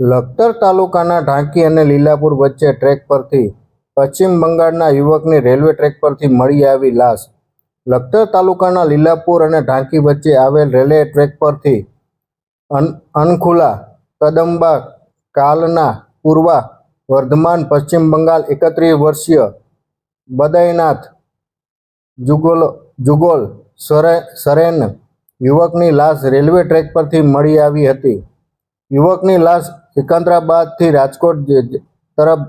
લખતર તાલુકાના ઢાંકી અને લીલાપુર વચ્ચે ટ્રેક પરથી પશ્ચિમ બંગાળના યુવકની રેલવે ટ્રેક પરથી મળી આવી લાશ. લખતર તાલુકાના લીલાપુર અને ઢાંકી વચ્ચે આવેલ રેલવે ટ્રેક પરથી અન, અનખુલા, કદંબા, કાલના, પૂર્વા, વર્ધમાન, પશ્ચિમ બંગાળ એકત્રીસ વર્ષીય બદયનાથ જુગોલ જુગોલ સરે, સરેન યુવકની લાશ રેલવે ટ્રેક પરથી મળી આવી હતી. યુવકની લાશ સિકંદરાબાદથી રાજકોટ તરફ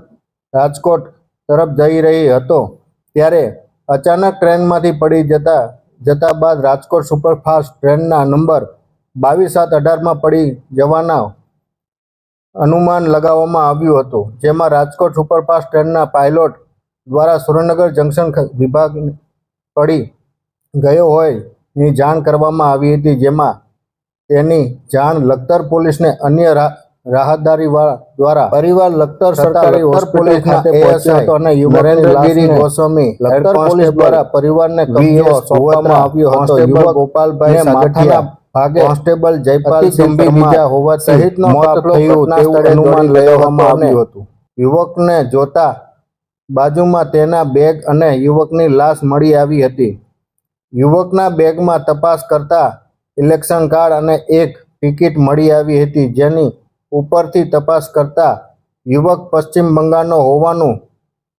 રાજકોટ તરફ જઈ રહી હતો, ત્યારે અચાનક ટ્રેનમાંથી પડી જતા જતા બાદ રાજકોટ સુપરફાસ્ટ ટ્રેનના નંબર બાવીસ સાત અઢારમાં પડી જવાના અનુમાન લગાવવામાં આવ્યું હતું, જેમાં રાજકોટ સુપરફાસ્ટ ટ્રેનના પાયલોટ દ્વારા સુરેન્દ્રનગર જંકશન વિભાગ પડી ગયો હોયની જાણ કરવામાં આવી હતી, જેમાં તેની જાણ લખતર પોલીસને અન્ય રા- રાહતદારીવાળા દ્વારા પરિવાર લખતર સરકારી હોસ્પિટલ ખાતે પહોંચ્યો હતો અને નરેન્દ્રગીરી ગોસ્વામી લખતર પોલીસ દ્વારા પરિવારને કબજો સોંપવામાં આવ્યો હતો. યુવક ગોપાલભાઈ માથાના ભાગે કોન્સ્ટેબલ જયપાલ સિંહ બીજા હોવા સહિતનો કાફલો થયું તેવું અનુમાન લેવામાં આવ્યું હતું. યુવકને જોતા બાજુમાં તેના બેગ અને યુવકની લાશ મળી આવી હતી. યુવકના બેગમાં તપાસ કરતા ઇલેક્શન કાર્ડ અને એક ટિકિટ મળી આવી હતી જેની ઉપરથી તપાસ કરતા યુવક પશ્ચિમ બંગાળનો હોવાનું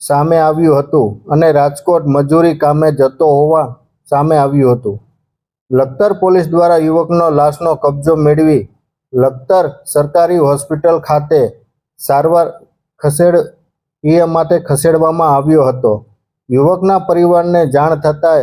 સામે આવ્યું હતું અને રાજકોટ મજૂરી કામે જતો હોવા સામે આવ્યું હતું. લખતર પોલીસ દ્વારા યુવકનો લાશનો કબજો મેળવી લખતર સરકારી હોસ્પિટલ ખાતે સારવાર ખસેડ એ માટે ખસેડવામાં આવ્યો હતો. યુવકના પરિવારને જાણ થતાં